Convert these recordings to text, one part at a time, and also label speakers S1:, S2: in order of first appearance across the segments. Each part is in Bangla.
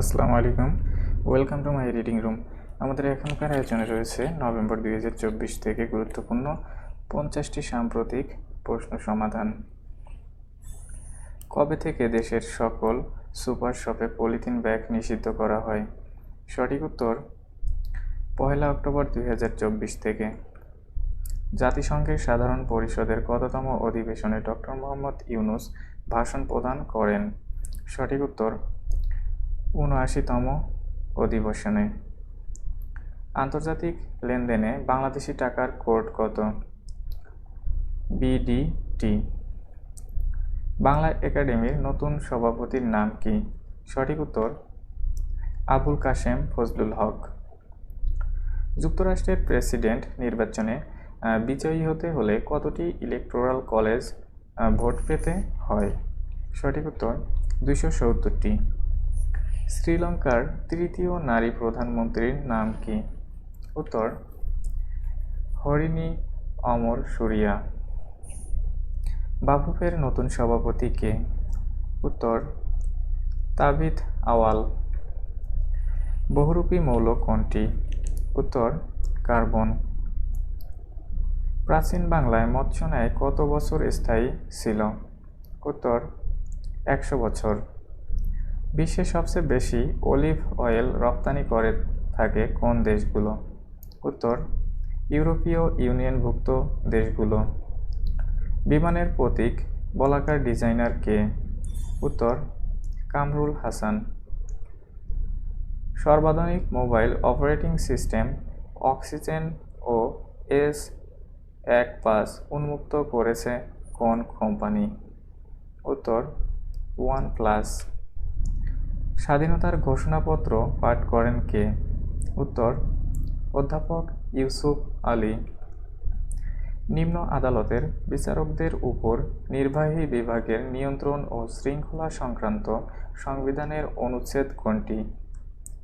S1: আসসালামু আলাইকুম। Welcome to my reading room আমাদের এখনকার আয়োজনে রয়েছে নভেম্বর দুই হাজার চব্বিশ থেকে গুরুত্বপূর্ণ পঞ্চাশটি সাম্প্রতিক প্রশ্ন সমাধান। কবে থেকে দেশের সকল সুপার শপে পলিথিন ব্যাগ নিষিদ্ধ করা হয়? সঠিক উত্তর পয়লা অক্টোবর দুই হাজার চব্বিশ থেকে। জাতিসংঘের সাধারণ পরিষদের কততম অধিবেশনে ডক্টর মোহাম্মদ ইউনুস ভাষণ প্রদান করেন? সঠিক উত্তর উনআশিতম অধিবেশনে। আন্তর্জাতিক লেনদেনে বাংলাদেশি টাকার কোড কত? বিডিটি। বাংলা একাডেমির নতুন সভাপতির নাম কি? সঠিক উত্তর, আবুল কাশেম ফজলুল হক। যুক্তরাষ্ট্রের প্রেসিডেন্ট নির্বাচনে বিজয়ী হতে হলে কতটি ইলেকটোরাল কলেজ ভোট পেতে হয়? সঠিক উত্তর, দুইশো সত্তরটি। শ্রীলঙ্কার তৃতীয় নারী প্রধানমন্ত্রীর নাম কি? উত্তর, হরিণী অমর সুরিয়া। বাফুফের নতুন সভাপতি কে? উত্তর তাবিদ আওয়াল। বহুরূপী মৌল কোনটি? উত্তর, কার্বন। প্রাচীন বাংলায় মৎস্য কত বছর স্থায়ী ছিল? উত্তর, একশো বছর। বিশ্বে সবচেয়ে বেশি অলিভ অয়েল রপ্তানি করে থাকে কোন দেশগুলো? উত্তর, ইউরোপীয় ইউনিয়নভুক্ত দেশগুলো। বিমানের প্রতীক, বলাকার ডিজাইনার কে? উত্তর, Kamrul Hasan. সর্বাধুনিক mobile operating system, Oxygen O S এক পাস উন্মুক্ত করেছে কোন কোম্পানি? উত্তর, ওয়ান প্লাস। স্বাধীনতার ঘোষণাপত্র পাঠ করেন কে? উত্তর, অধ্যাপক ইউসুফ আলী। নিম্ন আদালতের বিচারকদের উপর নির্বাহী বিভাগের নিয়ন্ত্রণ ও শৃঙ্খলা সংক্রান্ত সংবিধানের অনুচ্ছেদ কোনটি?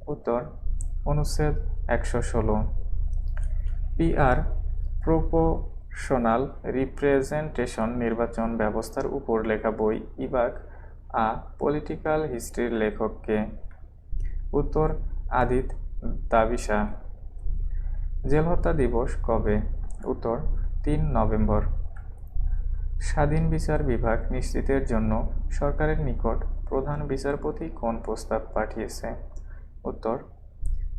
S1: উত্তর, অনুচ্ছেদ একশো ষোলো। পিআর, প্রপোশনাল রিপ্রেজেন্টেশন নির্বাচন ব্যবস্থার উপর লেখা বই, ইবাক আ পলিটিক্যাল হিস্ট্রির লেখককে। উত্তর, আদিত দাবিসা। জেল হত্যা দিবস কবে? উত্তর, তিন নভেম্বর। স্বাধীন বিচার বিভাগ নিশ্চিতের জন্য সরকারের নিকট প্রধান বিচারপতি কোন প্রস্তাব পাঠিয়েছে? উত্তর,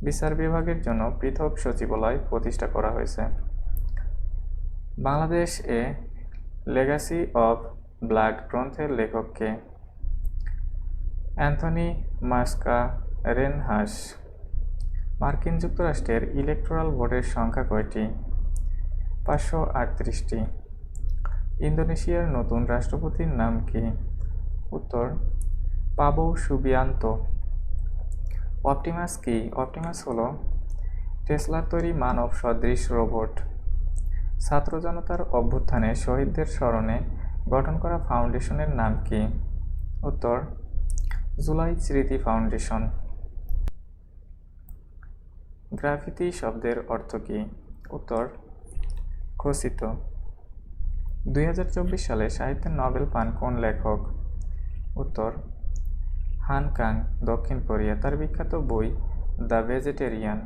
S1: বিচার বিভাগের জন্য পৃথক সচিবালয় প্রতিষ্ঠা করা হয়েছে। Bangladesh a legacy of blood গ্রন্থের লেখককে অ্যান্থনি মাস্কা রেনহাস মার্কিন যুক্তরাষ্ট্রের ইলেকটোরাল ভোটের সংখ্যা কয়টি? পাঁচশো আটত্রিশটি। ইন্দোনেশিয়ার নতুন রাষ্ট্রপতির নাম কি? উত্তর, পাবো সুবিয়ান্ত। অপটিমাস কি? অপটিমাস হলো টেসলার তৈরি মানব সদৃশ রোবট। ছাত্র জনতার অভ্যুত্থানে শহীদদের স্মরণে গঠন করা ফাউন্ডেশনের নাম কি? উত্তর জুলাই স্মৃতি ফাউন্ডেশন। গ্রাফিতি শব্দের অর্থ কী? উত্তর, ঘোষিত। দু হাজার চব্বিশ সালে সাহিত্যের নোবেল পান কোন লেখক? উত্তর, হান কাং, দক্ষিণ কোরিয়া, তার বিখ্যাত বই দ্য ভেজিটেরিয়ান।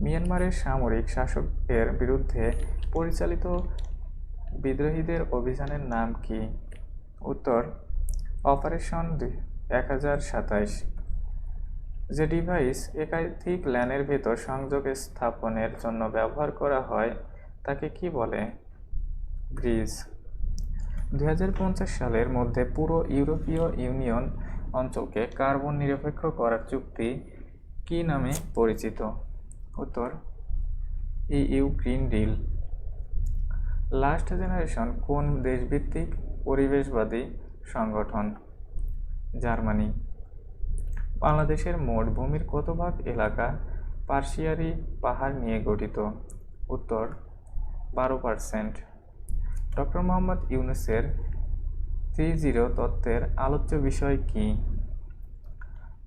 S1: মিয়ানমারের সামরিক শাসকের বিরুদ্ধে পরিচালিত বিদ্রোহীদের অভিযানের নাম কি? উত্তর, অপারেশন দুই এক হাজার সাতাইশ। যে ডিভাইস একাধিক ল্যানের ভেতর সংযোগ স্থাপনের জন্য ব্যবহার করা হয়, তাকে কি বলে? ব্রিজ দু হাজার পঞ্চাশ সালের মধ্যে পুরো ইউরোপীয় ইউনিয়ন অঞ্চলকে কার্বন নিরপেক্ষ করার চুক্তি কি নামে পরিচিত? উত্তর EU green deal. Last generation কোন দেশভিত্তিক পরিবেশবাদী সংগঠন? জার্মানি। বাংলাদেশের মোট ভূমির কত ভাগ এলাকা পার্শিয়ারি পাহাড় নিয়ে গঠিত? উত্তর, বারো পার্সেন্ট ডক্টর মোহাম্মদ ইউনুসের থ্রি জিরো তত্ত্বের আলোচ্য বিষয় কি?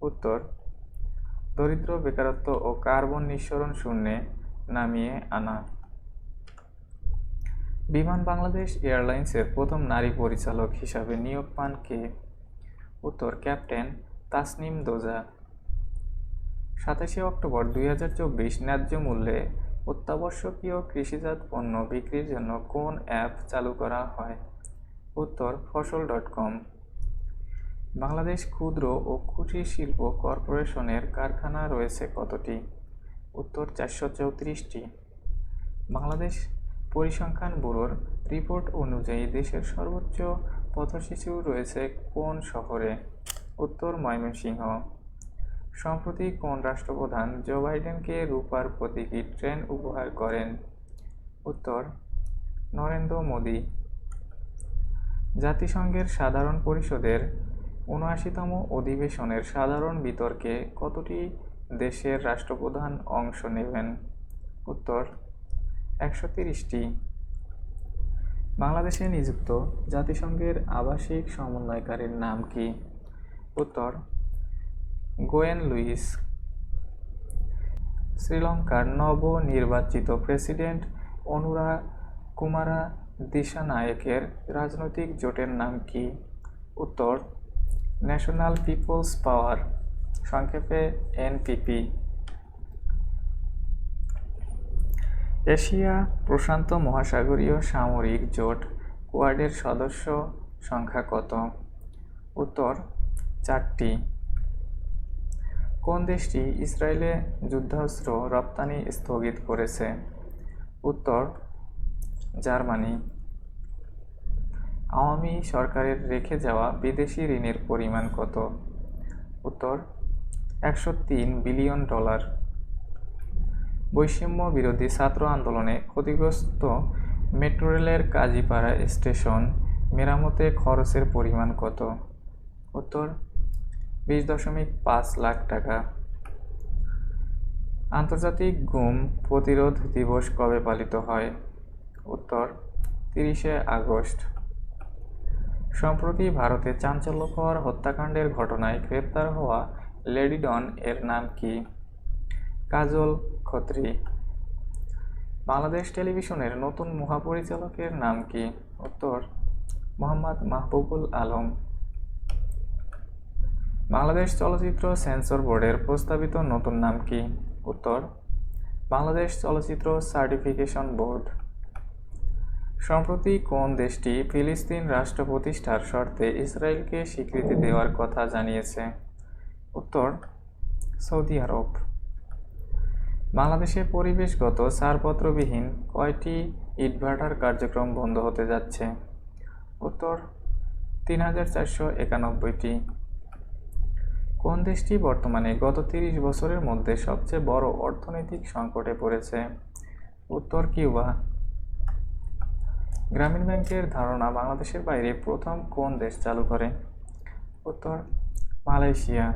S1: উত্তর, দরিদ্র, বেকারত্ব ও কার্বন নিঃসরণ শূন্যে নামিয়ে আনা। বিমান বাংলাদেশ এয়ারলাইন্সের প্রথম নারী পরিচালক হিসাবে নিয়োগ পান কে? উত্তর ক্যাপ্টেন তাসনিম দোজা। সাতাশে অক্টোবর দুই হাজার চব্বিশ ন্যায্য মূল্যে অত্যাবশ্যকীয় কৃষিজাত পণ্য বিক্রির জন্য কোন অ্যাপ চালু করা হয়? উত্তর, ফসল ডট কম। বাংলাদেশ ক্ষুদ্র ও কুটির শিল্প কর্পোরেশনের কারখানা রয়েছে কতটি? উত্তর, চারশো চৌত্রিশটি। বাংলাদেশ পরিসংখ্যান ব্যুরোর রিপোর্ট অনুযায়ী দেশের সর্বোচ্চ পথশিশু রয়েছে কোন শহরে? উত্তর ময়মনসিংহ। সম্প্রতি কোন রাষ্ট্রপ্রধান জো বাইডেনকে রূপার প্রতীকী ট্রেন উপহার করেন? উত্তর, নরেন্দ্র মোদী। জাতিসংঘের সাধারণ পরিষদের উনআশিতম অধিবেশনের সাধারণ বিতর্কে কতটি দেশের রাষ্ট্রপ্রধান অংশ নেবেন? উত্তর, একশো তিরিশটি। বাংলাদেশে নিযুক্ত জাতিসংঘের আবাসিক সমন্বয়কারীর নাম কি? উত্তর, গোয়েন লুইস। শ্রীলঙ্কার নবনির্বাচিত প্রেসিডেন্ট অনুরা কুমারা দিশানায়েকের রাজনৈতিক জোটের নাম কি? উত্তর, ন্যাশনাল পিপলস পাওয়ার, সংক্ষেপে এনপিপি। এশিয়া প্রশান্ত মহাসাগরীয় সামরিক জোট কোয়াডের সদস্য সংখ্যা কত? উত্তর, চারটি। কোন দেশটি ইসরায়েলে যুদ্ধাস্ত্র রপ্তানি স্থগিত করেছে? উত্তর, জার্মানি। আওয়ামী সরকারের রেখে যাওয়া বিদেশি ঋণের পরিমাণ কত? উত্তর, একশো তিন বিলিয়ন ডলার। বৈষম্য বিরোধী ছাত্র আন্দোলনে ক্ষতিগ্রস্ত মেট্রো রেলের কাজীপাড়া স্টেশন মেরামতে খরচের পরিমাণ কত? উত্তর, বিশ দশমিক পাঁচ লাখ টাকা। আন্তর্জাতিক গুম প্রতিরোধ দিবস কবে পালিত হয়? উত্তর, তিরিশে আগস্ট। সম্প্রতি ভারতে চাঞ্চল্যকর হত্যাকাণ্ডের ঘটনায় গ্রেপ্তার হওয়া লেডিডন এর নাম কি? কাজল খত্রি। বাংলাদেশ টেলিভিশনের নতুন মহাপরিচালকের নাম কি? উত্তর, মোহাম্মদ মাহবুবুল আলম। বাংলাদেশ চলচ্চিত্র সেন্সর বোর্ডের প্রস্তাবিত নতুন নাম কি? উত্তর, বাংলাদেশ চলচ্চিত্র সার্টিফিকেশন বোর্ড। সম্প্রতি কোন দেশটি ফিলিস্তিন রাষ্ট্র প্রতিষ্ঠার শর্তে ইসরায়েলকে স্বীকৃতি দেওয়ার কথা জানিয়েছে? উত্তর, সৌদি আরব। বাংলাদেশে পরিবেশগত ছাড়পত্রবিহীন কয়টি ইটভাটার কার্যক্রম বন্ধ হতে যাচ্ছে? উত্তর, তিন হাজার চারশো একানব্বইটি। কোন দেশটি বর্তমানে গত তিরিশ বছরের মধ্যে সবচেয়ে বড় অর্থনৈতিক সংকটে পড়েছে? উত্তর, কিউবা। গ্রামীণ ব্যাংকের ধারণা বাংলাদেশের বাইরে প্রথম কোন দেশ চালু করে? উত্তর, মালয়েশিয়া।